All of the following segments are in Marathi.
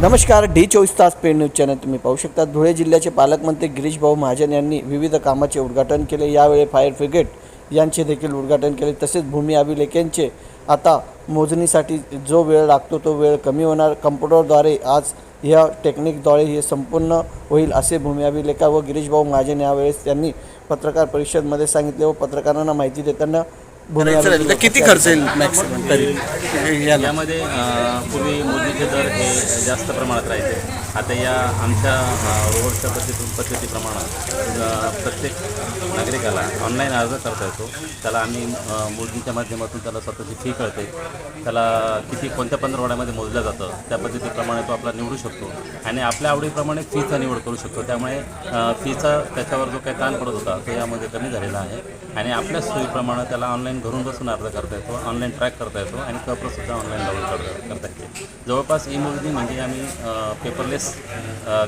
नमस्कार डी चोवीस तास पेड न्यूज चॅनल तुम्ही पाहू शकता. धुळे जिल्ह्याचे पालकमंत्री गिरीश भाऊ महाजन यांनी विविध कामाचे उद्घाटन केले. यावेळी फायर ब्रिगेड यांचे देखील उद्घाटन केले. तसेच भूमी अभिलेखांचे आता मोजणीसाठी जो वेळ लागतो तो वेळ कमी होणार. कम्प्युटरद्वारे आज या टेक्निकद्वारे हे संपूर्ण होईल असे भूमी अभिलेखा व गिरीश भाऊ महाजन यावेळेस त्यांनी पत्रकार परिषदमध्ये सांगितले व पत्रकारांना माहिती देताना तर अभिलेख- किती खर्च येईल मॅक्सिमम तरी. याला यामध्ये अ, पूर्वी मोदीचे दर हे जास्त प्रमाणात राहायचे. आता या आमच्या अ, रोडच्या पद्धती पद्धतीप्रमाणे अ, प्रत्येक नागरिकाला ऑनलाईन अर्ज करता येतो. त्याला आम्ही अ, मोजणीच्या माध्यमातून त्याला स्वतःची फी कळते. त्याला किती कोणत्या पंधरवड्यामध्ये मोजलं जातं त्या पद्धतीप्रमाणे तो आपला निवडू शकतो. आणि आपल्या आवडीप्रमाणे फीचा निवड करू शकतो. त्यामुळे अ, फीचा त्याच्यावर जो काही ताण पडत होता तो यामध्ये कमी झालेला आहे. आणि आपल्या सोयीप्रमाणे त्याला ऑनलाईन घरून बसून अर्ज करता येतो ऑनलाईन ट्रॅक करता येतो आणि कपरंसुद्धा ऑनलाईन डाऊनलोड करता करता येते जवळपास ई मोजणी म्हणजे आम्ही पेपरलेस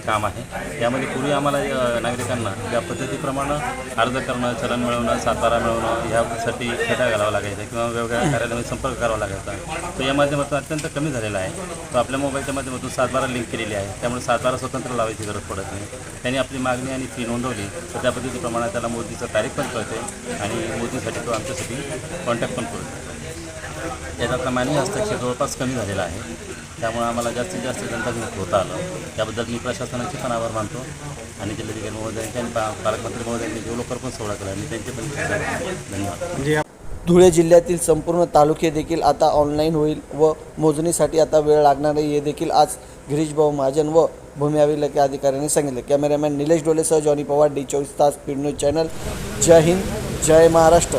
काम आहे. यामध्ये पूर्वी आम्हाला नागरिकांना या पद्धतीप्रमाणे अर्ज करणं चलन मिळवणं सातबारा मिळवणं ह्यासाठी खेटा घालावा लागायचा किंवा वेगवेगळ्या कार्यालयामध्ये संपर्क करावा लागायचा. तो या माध्यमातून अत्यंत कमी झालेला आहे. तो आपल्या मोबाईलच्या माध्यमातून सातबारा लिंक केलेली आहे. त्यामुळे सातबारा स्वतंत्र लावायची गरज पडत नाही. त्यांनी आपली मागणी आणि फी नोंदवली. तर त्या पद्धतीप्रमाणे त्याला मोदीचं तारीख पण कळते आणि मोदीसाठी तो आमच्यासाठी कॉन्टॅक्ट पण करू. याचा आता मानवी हस्तक्षेप जवळपास कमी झालेला आहे. त्यामुळे आम्हाला जास्तीत जास्त जनताभिमुख होता आलं. त्याबद्दल मी प्रशासनाचे पण आभार मानतो आणि जिल्हाधिकारी महोदयांचे आणि पा पालकमंत्री महोदयांनी जो लवकर पण सोहळा केला आणि त्यांचे पण धन्यवाद. म्हणजे धुळे जिल्ह्यातील संपूर्ण तालुके देखील आता ऑनलाईन होईल व मोजणीसाठी आता वेळ लागणार नाही हे देखील आज गिरीशभाऊ महाजन व भूमी अभिलेख अधिकाऱ्यांनी सांगितले. कॅमेरामॅन निलेश डोलेसह जॉनी पवार डी चोवीस तास पीड न्यूज चॅनल. जय हिंद जय महाराष्ट्र.